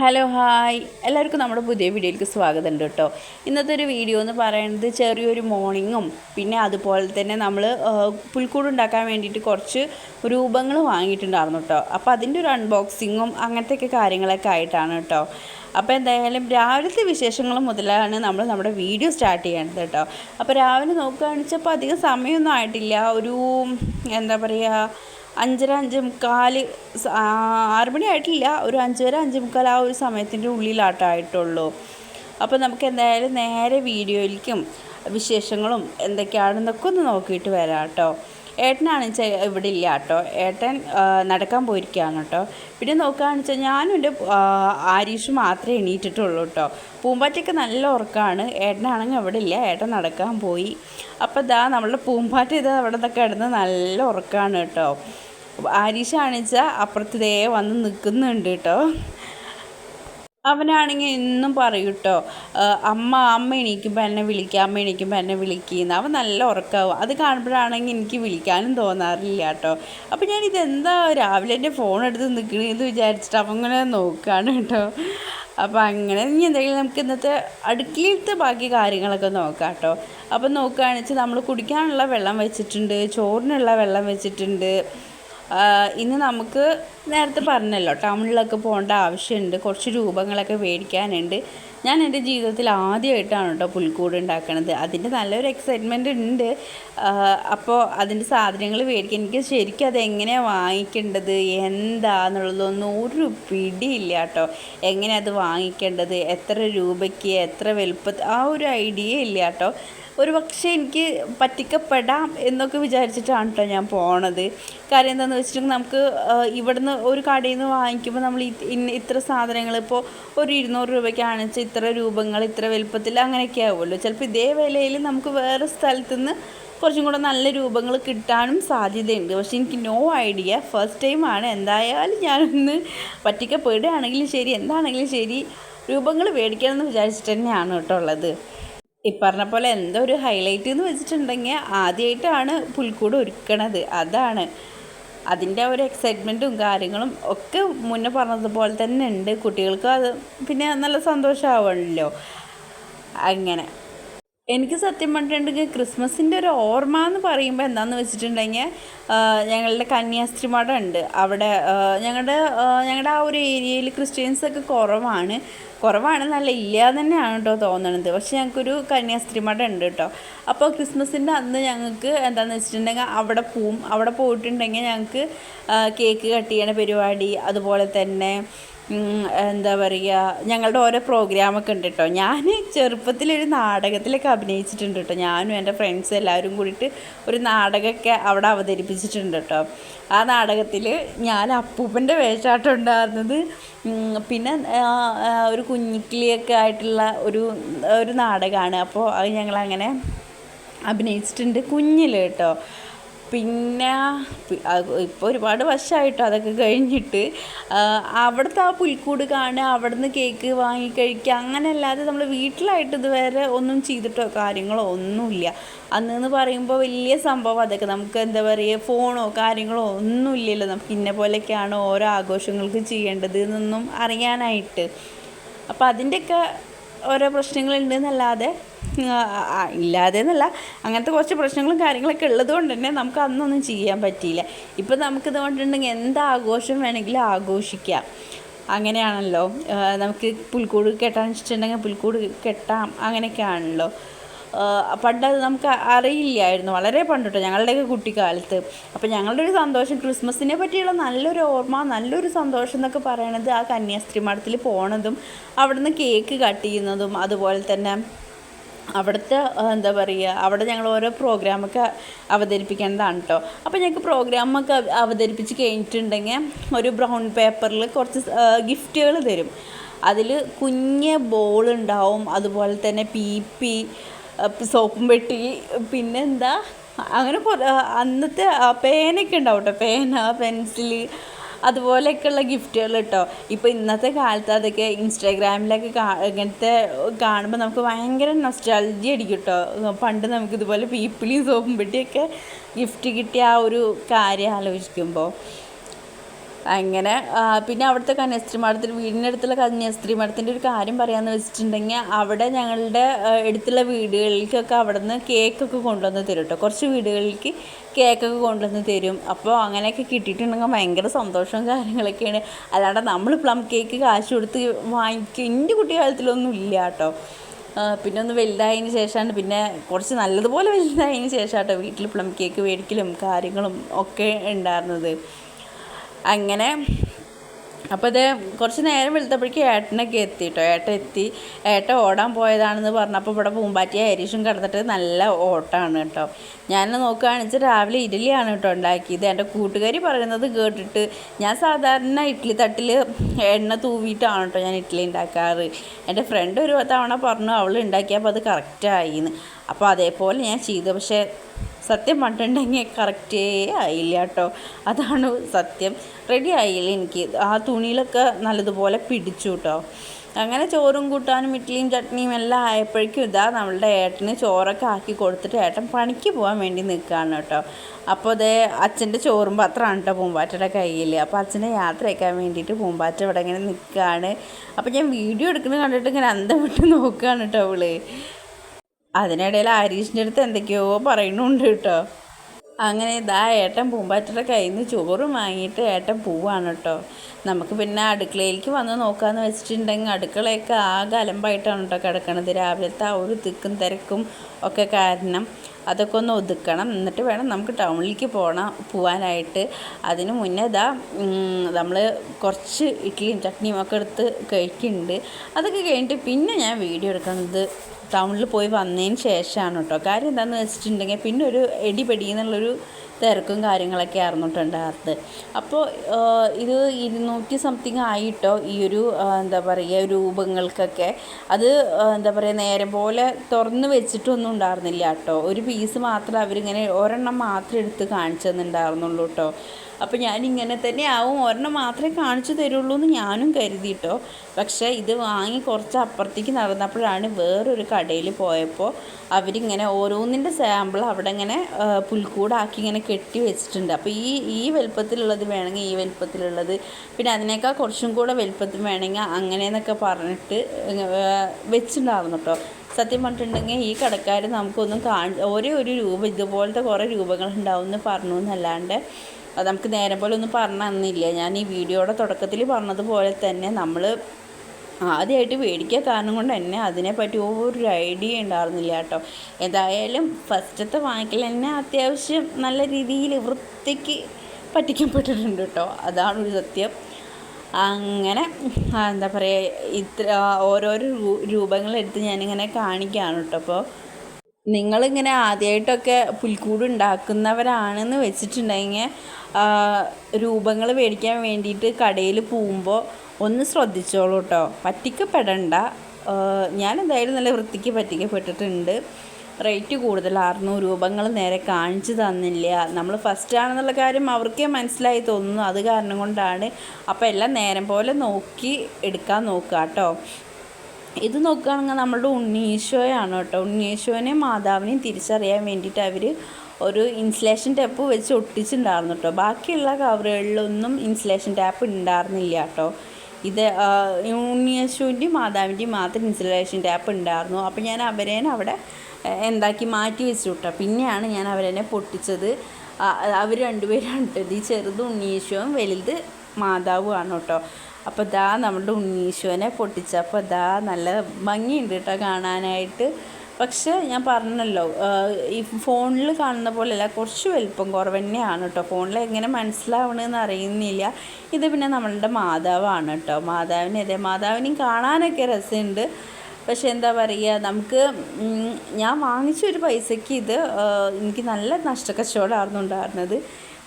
Hello hi എല്ലാവർക്കും നമ്മുടെ പുതിയ വീഡിയോയിലേക്ക് സ്വാഗതം ഉണ്ട് കേട്ടോ. ഇന്നത്തെ ഒരു വീഡിയോ എന്ന് പറയുന്നത് ചെറിയൊരു മോർണിംഗും പിന്നെ അതുപോലെ തന്നെ നമ്മൾ പുൽക്കൂട് ഉണ്ടാക്കാൻ വേണ്ടിയിട്ട് കുറച്ച് രൂപങ്ങൾ വാങ്ങിയിട്ടുണ്ടായിരുന്നു കേട്ടോ. അപ്പോൾ അതിന്റെ ഒരു അൺബോക്സിങ്ങും അങ്ങനത്തെയൊക്കെ കാര്യങ്ങളൊക്കെ ആയിട്ടാണ് കേട്ടോ. അപ്പോൾ എന്തായാലും രാവിലത്തെ വിശേഷങ്ങൾ മുതലാണ് നമ്മൾ നമ്മുടെ വീഡിയോ സ്റ്റാർട്ട് ചെയ്യേണ്ടത് കേട്ടോ. അപ്പോൾ രാവിലെ നോക്കുകയാണെന്ന് വെച്ചപ്പോൾ അധികം സമയമൊന്നും ആയിട്ടില്ല. ഒരു എന്താ പറയുക അഞ്ചര അഞ്ച് മുക്കാൽ ആറ് ഒരു അഞ്ചര അഞ്ച് മുക്കാൽ ആ ഒരു സമയത്തിന്റെ ഉള്ളിലാട്ടായിട്ടുള്ളൂ അപ്പോൾ നമുക്ക് എന്തായാലും നേരെ വീഡിയോയിലേക്കും വിശേഷങ്ങളും എന്തൊക്കെയാണെന്നൊക്കെ ഒന്ന് നോക്കിയിട്ട് വരാം കേട്ടോ ഏട്ടനാണ് വെച്ചാൽ ഇവിടെ ഇല്ല കേട്ടോ. ഏട്ടൻ നടക്കാൻ പോയിരിക്കുകയാണ് കേട്ടോ. പിന്നെ നോക്കുകയാണെന്ന് വെച്ചാൽ ഞാനും എന്റെ ആരീഷ് മാത്രമേ എണീറ്റിട്ടുള്ളൂ കേട്ടോ. പൂമ്പാറ്റയ്ക്ക് നല്ല ഉറക്കമാണ്. ഏട്ടനാണെങ്കിൽ അവിടെ ഇല്ല. ഏട്ടൻ നടക്കാൻ പോയി. അപ്പോൾ ഇതാ നമ്മളുടെ പൂമ്പാറ്റ ഇത് അവിടെ നിന്നൊക്കെ ഇടുന്നത് നല്ല ഉറക്കമാണ് കേട്ടോ. ആരീഷാണിച്ചാൽ അപ്പുറത്ത് ദേ വന്ന് നിൽക്കുന്നുണ്ട് കേട്ടോ അവനാണെങ്കിൽ എന്നും പറയും കേട്ടോ അമ്മ അമ്മ എണീക്കുമ്പോൾ എന്നെ വിളിക്കുക അമ്മ എണീക്കുമ്പോൾ എന്നെ വിളിക്കുന്ന. അവൻ നല്ല ഉറക്കാവും. അത് കാണുമ്പോഴാണെങ്കിൽ എനിക്ക് വിളിക്കാനും തോന്നാറില്ല കേട്ടോ അപ്പോൾ ഞാൻ ഇതെന്താ രാവിലെ എന്റെ ഫോൺ എടുത്ത് നിൽക്കണമെന്ന് വിചാരിച്ചിട്ട് അവൻ ഇങ്ങനെ നോക്കുകയാണ് കേട്ടോ അപ്പോൾ അങ്ങനെ ഇനി എന്തെങ്കിലും നമുക്ക് ഇന്നത്തെ അടുക്കളയിലത്തെ ബാക്കി കാര്യങ്ങളൊക്കെ നോക്കാം കേട്ടോ അപ്പോൾ നോക്കുകയാണെന്ന് വെച്ചാൽ നമ്മൾ കുടിക്കാനുള്ള വെള്ളം വെച്ചിട്ടുണ്ട് ചോറിനുള്ള വെള്ളം വെച്ചിട്ടുണ്ട്. ഇന്ന് നമുക്ക് നേരത്തെ പറഞ്ഞല്ലോ ടൗണിലൊക്കെ പോകേണ്ട ആവശ്യമുണ്ട് കുറച്ച് രൂപങ്ങളൊക്കെ മേടിക്കാനുണ്ട്. ഞാൻ എന്റെ ജീവിതത്തിൽ ആദ്യമായിട്ടാണ് കേട്ടോ പുൽക്കൂട് ഉണ്ടാക്കണത്. അതിന്റെ നല്ലൊരു എക്സൈറ്റ്മെന്റ് ഉണ്ട്. അപ്പോൾ അതിന്റെ സാധനങ്ങൾ മേടിക്കാൻ എനിക്ക് ശരിക്കും അത് എങ്ങനെയാണ് വാങ്ങിക്കേണ്ടത് എന്താന്നുള്ളതൊന്നും ഒരു പിടിയില്ല കേട്ടോ. എങ്ങനെ അത് വാങ്ങിക്കേണ്ടത് എത്ര രൂപയ്ക്ക് എത്ര വലുപ്പത്തിൽ ആ ഒരു ഐഡിയ ഇല്ല കേട്ടോ. ഒരു പക്ഷേ എനിക്ക് പറ്റിക്കപ്പെടാം എന്നൊക്കെ വിചാരിച്ചിട്ടാണ് കേട്ടോ ഞാൻ പോണത്. കാര്യം എന്താണെന്ന് വെച്ചിട്ടുണ്ടെങ്കിൽ നമുക്ക് ഇവിടുന്ന് ഒരു കടയിൽ നിന്ന് വാങ്ങിക്കുമ്പോൾ നമ്മൾ ഇത്ര സാധനങ്ങൾ ഇപ്പോൾ ഒരു ഇരുന്നൂറ് രൂപയ്ക്കാണ് വെച്ചാൽ ഇത്ര രൂപങ്ങൾ ഇത്ര വലുപ്പത്തിൽ അങ്ങനെയൊക്കെ ആവുമല്ലോ. ചിലപ്പോൾ ഇതേ വിലയിൽ നമുക്ക് വേറെ സ്ഥലത്തു നിന്ന് കുറച്ചും കൂടെ നല്ല രൂപങ്ങൾ കിട്ടാനും സാധ്യതയുണ്ട്. പക്ഷെ എനിക്ക് നോ ഐഡിയ ഫസ്റ്റ് ടൈമാണ് എന്തായാലും ഞാനൊന്ന് പറ്റിക്കപ്പെടുകയാണെങ്കിലും ശരി എന്താണെങ്കിലും ശരി രൂപങ്ങൾ മേടിക്കണം എന്ന് വിചാരിച്ചിട്ട് തന്നെയാണ് കേട്ടോ ഉള്ളത്. ഈ പറഞ്ഞ പോലെ എന്തോ ഒരു ഹൈലൈറ്റ് എന്ന് വെച്ചിട്ടുണ്ടെങ്കിൽ ആദ്യമായിട്ടാണ് പുൽക്കൂട് ഒരുക്കണത്. അതാണ്. അതിന്റെ ഒരു എക്സൈറ്റ്മെന്റും കാര്യങ്ങളും ഒക്കെ മുന്നേ പറഞ്ഞതുപോലെ തന്നെ ഉണ്ട്. കുട്ടികൾക്ക് അത് പിന്നെ നല്ല സന്തോഷമാവുമല്ലോ അങ്ങനെ. എനിക്ക് സത്യം പറഞ്ഞിട്ടുണ്ടെങ്കിൽ ക്രിസ്മസിന്റെ ഒരു ഓർമ്മ എന്ന് പറയുമ്പോൾ എന്താണെന്ന് വെച്ചിട്ടുണ്ടെങ്കിൽ ഞങ്ങളുടെ കന്യാസ്ത്രീ മഠം ഉണ്ട്. അവിടെ ഞങ്ങളുടെ ഞങ്ങളുടെ ആ ഒരു ഏരിയയിൽ ക്രിസ്ത്യൻസ് ഒക്കെ കുറവാണ്. കുറവാണ് നല്ല ഇല്ല തന്നെയാണ് കേട്ടോ തോന്നണത്. പക്ഷെ ഞങ്ങൾക്കൊരു കന്യാസ്ത്രീ മഠം ഉണ്ട് കേട്ടോ. അപ്പോൾ ക്രിസ്മസിന്റെ അന്ന് ഞങ്ങൾക്ക് എന്താണെന്ന് വെച്ചിട്ടുണ്ടെങ്കിൽ അവിടെ പോവും. അവിടെ പോയിട്ടുണ്ടെങ്കിൽ ഞങ്ങൾക്ക് കേക്ക് കട്ട് ചെയ്യണ പരിപാടി അതുപോലെ തന്നെ എന്താ പറയുക ഞങ്ങളുടെ ഓരോ പ്രോഗ്രാമൊക്കെ ഉണ്ട് കേട്ടോ ഞാൻ ചെറുപ്പത്തിലൊരു നാടകത്തിലൊക്കെ അഭിനയിച്ചിട്ടുണ്ട് കേട്ടോ ഞാനും എന്റെ ഫ്രണ്ട്സ് എല്ലാവരും കൂടിയിട്ട് ഒരു നാടകമൊക്കെ അവിടെ അവതരിപ്പിച്ചിട്ടുണ്ട് കേട്ടോ ആ നാടകത്തിൽ ഞാൻ അപ്പൂപ്പന്റെ വേഷാട്ടം ഉണ്ടായിരുന്നത് പിന്നെ ഒരു കുഞ്ഞിക്കിളിയൊക്കെ ആയിട്ടുള്ള ഒരു ഒരു നാടകമാണ്. അപ്പോൾ അത് ഞങ്ങളങ്ങനെ അഭിനയിച്ചിട്ടുണ്ട് കുഞ്ഞിൽ കേട്ടോ പിന്നെ ഇപ്പോൾ ഒരുപാട് വർഷമായിട്ടോ അതൊക്കെ കഴിഞ്ഞിട്ട് അവിടുത്തെ ആ പുൽക്കൂട് കാണുക അവിടുന്ന് കേക്ക് വാങ്ങി കഴിക്കുക അങ്ങനെ അല്ലാതെ നമ്മൾ വീട്ടിലായിട്ട് ഇതുവരെ ഒന്നും ചെയ്തിട്ടോ കാര്യങ്ങളോ ഒന്നുമില്ല. അന്ന് എന്ന് പറയുമ്പോൾ വലിയ സംഭവം അതൊക്കെ. നമുക്ക് എന്താ പറയുക ഫോണോ കാര്യങ്ങളോ ഒന്നുമില്ലല്ലോ. നമുക്ക് ഇന്ന പോലെയൊക്കെയാണ് ഓരോ ആഘോഷങ്ങൾക്ക് ചെയ്യേണ്ടത് എന്നൊന്നും അറിയാനായിട്ട്. അപ്പോൾ അതിന്റെയൊക്കെ ഓരോ പ്രശ്നങ്ങളുണ്ട് എന്നല്ലാതെ ആ, ആ, ഇല്ലാതെ എന്നല്ല അങ്ങനത്തെ കുറച്ച് പ്രശ്നങ്ങളും കാര്യങ്ങളൊക്കെ ഉള്ളത് കൊണ്ട് തന്നെ നമുക്ക് അന്നൊന്നും ചെയ്യാൻ പറ്റിയില്ല. ഇപ്പം നമുക്കിത് കൊണ്ടുണ്ടെങ്കിൽ എന്ത് ആഘോഷം വേണമെങ്കിലും ആഘോഷിക്കാം. അങ്ങനെയാണല്ലോ. നമുക്ക് പുൽക്കൂട് കെട്ടാൻ ഇഷ്ടമുണ്ടെങ്കിൽ പുൽക്കൂട് കെട്ടാം. അങ്ങനെയൊക്കെയാണല്ലോ. പണ്ട് അത് നമുക്ക് അറിയില്ലായിരുന്നു. വളരെ പണ്ടുട്ടോ ഞങ്ങളുടെയൊക്കെ കുട്ടിക്കാലത്ത്. അപ്പോൾ ഞങ്ങളുടെ ഒരു സന്തോഷം ക്രിസ്മസിനെ പറ്റിയുള്ള നല്ലൊരു ഓർമ്മ നല്ലൊരു സന്തോഷം എന്നൊക്കെ പറയണത് ആ കന്യാസ്ത്രീ മഠത്തിൽ പോണതും അവിടുന്ന് കേക്ക് കട്ട് ചെയ്യുന്നതും അതുപോലെ തന്നെ അവിടുത്തെ എന്താ പറയുക അവിടെ ഞങ്ങൾ ഓരോ പ്രോഗ്രാമൊക്കെ അവതരിപ്പിക്കേണ്ടതാണ് കേട്ടോ അപ്പോൾ ഞങ്ങൾക്ക് പ്രോഗ്രാമൊക്കെ അവതരിപ്പിച്ച് കഴിഞ്ഞിട്ടുണ്ടെങ്കിൽ ഒരു ബ്രൗൺ പേപ്പറിൽ കുറച്ച് ഗിഫ്റ്റുകൾ തരും. അതിൽ കുഞ്ഞ് ബോൾ ഉണ്ടാവും അതുപോലെ തന്നെ പി പി സോപ്പും പെട്ടി പിന്നെന്താ അങ്ങനെ കുറേ അന്നത്തെ പേനൊക്കെ ഉണ്ടാവും കേട്ടോ പേന പെൻസിൽ അതുപോലെയൊക്കെയുള്ള ഗിഫ്റ്റുകൾ കേട്ടോ. ഇപ്പോൾ ഇന്നത്തെ കാലത്ത് അതൊക്കെ ഇൻസ്റ്റാഗ്രാമിലൊക്കെ കാ ഇങ്ങനത്തെ കാണുമ്പോൾ നമുക്ക് ഭയങ്കര നൊസ്റ്റാൾജി അടിക്കും കേട്ടോ. പണ്ട് നമുക്ക് ഇതുപോലെ പീപ്പിളിയും സോപ്പും പെട്ടിയൊക്കെ ഗിഫ്റ്റ് കിട്ടിയ ആ ഒരു കാര്യം ആലോചിക്കുമ്പോൾ അങ്ങനെ പിന്നെ അവിടുത്തെ കന്യാസ്ത്രീ മഠത്തിൽ വീടിന്റെ അടുത്തുള്ള കന്യാസ്ത്രീ മഠത്തിന്റെ ഒരു കാര്യം പറയാമെന്ന് വെച്ചിട്ടുണ്ടെങ്കിൽ അവിടെ ഞങ്ങളുടെ അടുത്തുള്ള വീടുകളിലേക്കൊക്കെ അവിടെ നിന്ന് കേക്കൊക്കെ കൊണ്ടുവന്ന് തരും കേട്ടോ കുറച്ച് വീടുകളിലേക്ക് കേക്കൊക്കെ കൊണ്ടുവന്ന് തരും. അപ്പോൾ അങ്ങനെയൊക്കെ കിട്ടിയിട്ടുണ്ടെങ്കിൽ ഭയങ്കര സന്തോഷവും കാര്യങ്ങളൊക്കെയാണ്. അല്ലാണ്ട് നമ്മൾ പ്ലം കേക്ക് കാശ് കൊടുത്ത് വാങ്ങിക്കും എന്റെ കുട്ടിക്കാലത്തിലൊന്നും ഇല്ല കേട്ടോ പിന്നെ ഒന്ന് വലുതായതിന് ശേഷമാണ്. പിന്നെ കുറച്ച് നല്ലതുപോലെ വലുതായതിന് ശേഷം കേട്ടോ വീട്ടിൽ പ്ലം കേക്ക് മേടിക്കലും കാര്യങ്ങളും ഒക്കെ ഉണ്ടായിരുന്നത്. അങ്ങനെ. അപ്പോൾ ഇത് കുറച്ച് നേരം വെളുത്തപ്പോഴേക്കും ഏട്ടനൊക്കെ എത്തി കേട്ടോ ഏട്ടൻ എത്തി. ഏട്ടൻ ഓടാൻ പോയതാണെന്ന് പറഞ്ഞപ്പോൾ ഇവിടെ പൂമ്പാറ്റി ഹരീഷും കിടന്നിട്ട് നല്ല ഓട്ടമാണ് കേട്ടോ. ഞാൻ നോക്കുകയാണെന്ന് രാവിലെ ഇഡലിയാണ് കേട്ടോ ഉണ്ടാക്കിയത്. എന്റെ കൂട്ടുകാരി പറയുന്നത് കേട്ടിട്ട് ഞാൻ സാധാരണ ഇഡ്ഡലി തട്ടിൽ എണ്ണ തൂവിയിട്ടാണ് കേട്ടോ ഞാൻ ഇഡ്ഡലി ഉണ്ടാക്കാറ്. എന്റെ ഫ്രണ്ട് ഒരു തവണ പറഞ്ഞു അവൾ ഉണ്ടാക്കിയപ്പോൾ അത് കറക്റ്റായിന്ന് അപ്പോൾ അതേപോലെ ഞാൻ ചെയ്തു. പക്ഷേ സത്യം പറഞ്ഞിട്ടുണ്ടെങ്കിൽ കറക്റ്റേ ആയില്ല കേട്ടോ. അതാണ് സത്യം. റെഡി ആയില്ല എനിക്ക്? ആ തുണിയിലൊക്കെ നല്ലതുപോലെ പിടിച്ചു കേട്ടോ അങ്ങനെ ചോറും കൂട്ടാനും ഇഡ്ഡലിയും ചട്നിയും എല്ലാം ആയപ്പോഴേക്കും ഇതാ നമ്മളുടെ ഏട്ടന് ചോറൊക്കെ ആക്കി കൊടുത്തിട്ട് ഏട്ടൻ പണിക്ക് പോകാൻ വേണ്ടി നിൽക്കുകയാണ് കേട്ടോ. അപ്പോൾ അതേ അച്ഛന്റെ ചോറും പാത്രമാണ് കേട്ടോ പൂമ്പാറ്റയുടെ കയ്യിൽ. അപ്പോൾ അച്ഛനെ യാത്രയാക്കാൻ വേണ്ടിയിട്ട് പൂമ്പാറ്റ ഇവിടെ ഇങ്ങനെ നിൽക്കുകയാണ്. അപ്പോൾ ഞാൻ വീഡിയോ എടുക്കുന്നത് കണ്ടിട്ട് ഇങ്ങനെ അന്തം വിട്ട് നോക്കുകയാണ് കേട്ടോ അവൾ. അതിനിടയിൽ ഹരീഷിന്റെ അടുത്ത് എന്തൊക്കെയോ പറയുന്നുണ്ട് കേട്ടോ. അങ്ങനെ ഇതാ ഏട്ടൻ പൂമ്പാറ്റയുടെ കയ്യിൽ നിന്ന് ചോറും വാങ്ങിയിട്ട് ഏട്ടൻ പോവാണ് കേട്ടോ. നമുക്ക് പിന്നെ അടുക്കളയിലേക്ക് വന്ന് നോക്കാമെന്ന് വെച്ചിട്ടുണ്ടെങ്കിൽ അടുക്കളയൊക്കെ ആകെ അലമ്പായിട്ടാണ് കേട്ടോ കിടക്കണത്. രാവിലത്തെ ആ ഒരു തിക്കും തിരക്കും ഒക്കെ കാരണം അതൊക്കെ ഒന്ന് ഒതുക്കണം. എന്നിട്ട് വേണം നമുക്ക് ടൗണിലേക്ക് പോകണം പോവാനായിട്ട്. അതിന് മുന്നേ ഇതാ നമ്മൾ കുറച്ച് ഇഡ്ഡലിയും ചട്നിയും ഒക്കെ എടുത്ത് കഴിക്കുന്നുണ്ട്. അതൊക്കെ കഴിഞ്ഞിട്ട് പിന്നെ ഞാൻ വീഡിയോ എടുക്കുന്നത് ടൗണിൽ പോയി വന്നതിന് ശേഷമാണ് കേട്ടോ. കാര്യം എന്താണെന്ന് വെച്ചിട്ടുണ്ടെങ്കിൽ പിന്നെ ഒരു എടിപെടി എന്നുള്ളൊരു തിരക്കും കാര്യങ്ങളൊക്കെ ആയിരുന്നു കേട്ടോ അപ്പോൾ ഇത് ഇരുന്നൂറ്റി സംതിങ് ആയിട്ടോ ഈ ഒരു എന്താ പറയുക രൂപങ്ങൾക്കൊക്കെ. അത് എന്താ പറയുക നേരം പോലെ തുറന്ന് വെച്ചിട്ടൊന്നും ഉണ്ടായിരുന്നില്ല കേട്ടോ. ഒരു പീസ് മാത്രം അവരിങ്ങനെ ഒരെണ്ണം മാത്രം എടുത്ത് കാണിച്ചു തന്നിട്ടുണ്ടായിരുന്നുള്ളൂ കേട്ടോ. അപ്പോൾ ഞാനിങ്ങനെ തന്നെ ആവും. ഒരെണ്ണം മാത്രമേ കാണിച്ചു തരുള്ളൂ എന്ന് ഞാനും കരുതിയിട്ടോ പക്ഷേ ഇത് വാങ്ങി കുറച്ച് അപ്പുറത്തേക്ക് നടന്നപ്പോഴാണ് വേറൊരു കടയിൽ പോയപ്പോൾ അവരിങ്ങനെ ഓരോന്നിന്റെ സാമ്പിൾ അവിടെ ഇങ്ങനെ പുൽക്കൂടാക്കി ഇങ്ങനെ കെട്ടി വെച്ചിട്ടുണ്ട്. അപ്പോൾ ഈ ഈ വലുപ്പത്തിലുള്ളത് വേണമെങ്കിൽ ഈ വലുപ്പത്തിലുള്ളത് പിന്നെ അതിനേക്കാൾ കുറച്ചും കൂടെ വലുപ്പത്തിൽ വേണമെങ്കിൽ അങ്ങനെയെന്നൊക്കെ പറഞ്ഞിട്ട് വെച്ചിട്ടുണ്ടായിരുന്നു കേട്ടോ സത്യം പറഞ്ഞിട്ടുണ്ടെങ്കിൽ ഈ കടക്കാർ നമുക്കൊന്നും കാണി ഒരേ ഒരു രൂപ ഇതുപോലത്തെ കുറേ രൂപങ്ങൾ ഉണ്ടാവും എന്ന് പറഞ്ഞു എന്നല്ലാണ്ട് അത് നമുക്ക് നേരം പോലെ ഒന്നും പറഞ്ഞു തന്നില്ല. ഞാൻ ഈ വീഡിയോയുടെ തുടക്കത്തിൽ പറഞ്ഞതുപോലെ തന്നെ നമ്മൾ ആദ്യമായിട്ട് മേടിക്കാൻ കാരണം കൊണ്ട് തന്നെ അതിനെപ്പറ്റി ഒരു ഐഡിയ ഉണ്ടായിരുന്നില്ല കേട്ടോ. എന്തായാലും ഫസ്റ്റത്തെ വാങ്ങിക്കൽ തന്നെ അത്യാവശ്യം നല്ല രീതിയിൽ വൃത്തിക്ക് പറ്റിക്കപ്പെട്ടിട്ടുണ്ട് കേട്ടോ. അതാണ് ഒരു സത്യം. അങ്ങനെ എന്താ പറയുക ഇത്ര ഓരോരോ രൂപങ്ങളെടുത്ത് ഞാനിങ്ങനെ കാണിക്കുകയാണ് കേട്ടോ. അപ്പോൾ നിങ്ങളിങ്ങനെ ആദ്യമായിട്ടൊക്കെ പുൽക്കൂട് ഉണ്ടാക്കുന്നവരാണെന്ന് വെച്ചിട്ടുണ്ടെങ്കിൽ രൂപങ്ങൾ മേടിക്കാൻ വേണ്ടിയിട്ട് കടയിൽ പോകുമ്പോൾ ഒന്ന് ശ്രദ്ധിച്ചോളൂ കേട്ടോ പറ്റിക്കപ്പെടണ്ട. ഞാൻ എന്തായാലും നല്ല വൃത്തിക്ക് പറ്റിക്കപ്പെട്ടിട്ടുണ്ട്. റേറ്റ് കൂടുതൽ അറുന്നൂറ് രൂപങ്ങൾ നേരെ കാണിച്ചു തന്നില്ല. നമ്മൾ ഫസ്റ്റ് ആണെന്നുള്ള കാര്യം അവർക്കേ മനസ്സിലായി തോന്നുന്നു. അത് കാരണം കൊണ്ടാണ്. അപ്പോൾ എല്ലാം നേരം പോലെ നോക്കി എടുക്കാൻ നോക്കുക കേട്ടോ ഇത് നോക്കുകയാണെങ്കിൽ നമ്മളുടെ ഉണ്ണീശോയാണ് കേട്ടോ. ഉണ്ണീശോനെയും മാതാവിനെയും തിരിച്ചറിയാൻ വേണ്ടിയിട്ട് അവർ ഒരു ഇൻസുലേഷൻ ടാപ്പ് വെച്ച് ഒട്ടിച്ചിട്ടുണ്ടായിരുന്നു കേട്ടോ. ബാക്കിയുള്ള കവറുകളിലൊന്നും ഇൻസുലേഷൻ ടാപ്പ് ഉണ്ടായിരുന്നില്ല കേട്ടോ. ഇത് ഉണ്ണിയേശുവിന്റെയും മാതാവിന്റെയും മാത്രം ഇൻസുലേഷൻ ടാപ്പ് ഉണ്ടായിരുന്നു. അപ്പോൾ ഞാൻ അവരേനെ അവിടെ എന്താക്കി മാറ്റി വെച്ചു കേട്ടോ. പിന്നെയാണ് ഞാൻ അവരെന്നെ പൊട്ടിച്ചത്. അവർ രണ്ടുപേരാണ് കേട്ടോ ഈ ചെറുത് ഉണ്ണിയേശുവും വലുത് മാതാവുമാണ് കേട്ടോ. അപ്പോൾ ദാ നമ്മുടെ ഉണ്ണീശോനെ പൊട്ടിച്ചപ്പോൾ ദാ നല്ല ഭംഗിയുണ്ട് കേട്ടോ കാണാനായിട്ട്. പക്ഷേ ഞാൻ പറഞ്ഞല്ലോ ഈ ഫോണിൽ കാണുന്ന പോലെയല്ല കുറച്ച് വലിപ്പം കുറവ് തന്നെയാണ് കേട്ടോ. ഫോണിൽ എങ്ങനെ മനസ്സിലാവണമെന്ന് അറിയുന്നില്ല. ഇത് പിന്നെ നമ്മളുടെ മാതാവാണ് കേട്ടോ. മാതാവിനെ അതെ മാതാവിനെയും കാണാനൊക്കെ രസമുണ്ട്. പക്ഷെ എന്താ പറയുക നമുക്ക് ഞാൻ വാങ്ങിച്ച ഒരു പൈസയ്ക്ക് ഇത് എനിക്ക് നല്ല നഷ്ടക്കച്ചവടമായിരുന്നു ഉണ്ടായിരുന്നത്.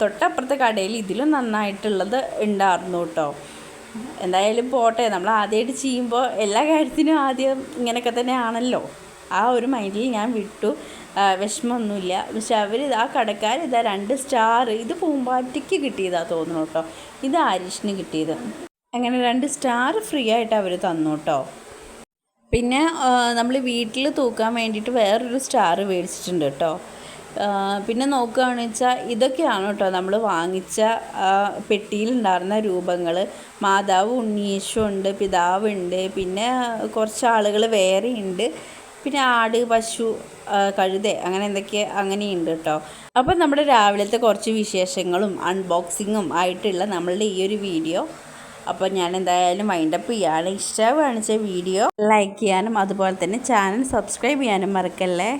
തൊട്ടപ്പുറത്തെ കടയിൽ ഇതിലും നന്നായിട്ടുള്ളത് ഉണ്ടായിരുന്നു കേട്ടോ. എന്തായാലും പോട്ടെ നമ്മൾ ആദ്യമായിട്ട് ചെയ്യുമ്പോൾ എല്ലാ കാര്യത്തിനും ആദ്യം ഇങ്ങനെയൊക്കെ തന്നെ ആണല്ലോ ആ ഒരു മൈൻഡിൽ ഞാൻ വിട്ടു. വിഷമമൊന്നുമില്ല. പക്ഷെ അവർ ആ കടക്കാർ ഇതാ രണ്ട് സ്റ്റാർ ഇത് പൂമ്പാറ്റയ്ക്ക് കിട്ടിയതാണ് തോന്നുന്നു കേട്ടോ. ഇത് ആരീഷിന് കിട്ടിയത്. അങ്ങനെ രണ്ട് സ്റ്റാർ ഫ്രീ ആയിട്ട് അവർ തന്നു കേട്ടോ. പിന്നെ നമ്മൾ വീട്ടിൽ തൂക്കാൻ വേണ്ടിയിട്ട് വേറൊരു സ്റ്റാർ മേടിച്ചിട്ടുണ്ട് കേട്ടോ. പിന്നെ നോക്കുകയാണെന്ന് വെച്ചാൽ ഇതൊക്കെയാണ് കേട്ടോ നമ്മൾ വാങ്ങിച്ച പെട്ടിയിലുണ്ടായിരുന്ന രൂപങ്ങൾ മാതാവ് ഉണ്ണിയേശു ഉണ്ട് പിതാവുണ്ട് പിന്നെ കുറച്ച് ആളുകൾ വേറെയുണ്ട് പിന്നെ ആട് പശു കഴുത അങ്ങനെ എന്തൊക്കെ അങ്ങനെയുണ്ട് കേട്ടോ. അപ്പം നമ്മുടെ രാവിലത്തെ കുറച്ച് വിശേഷങ്ങളും അൺബോക്സിങ്ങും ആയിട്ടുള്ള നമ്മളുടെ ഈ ഒരു വീഡിയോ. അപ്പോൾ ഞാൻ എന്തായാലും വൈൻഡപ്പ് ചെയ്യാണ് ഇഷ്ടമാണ് വീഡിയോ ലൈക്ക് ചെയ്യാനും അതുപോലെ തന്നെ ചാനൽ സബ്സ്ക്രൈബ് ചെയ്യാനും മറക്കല്ലേ?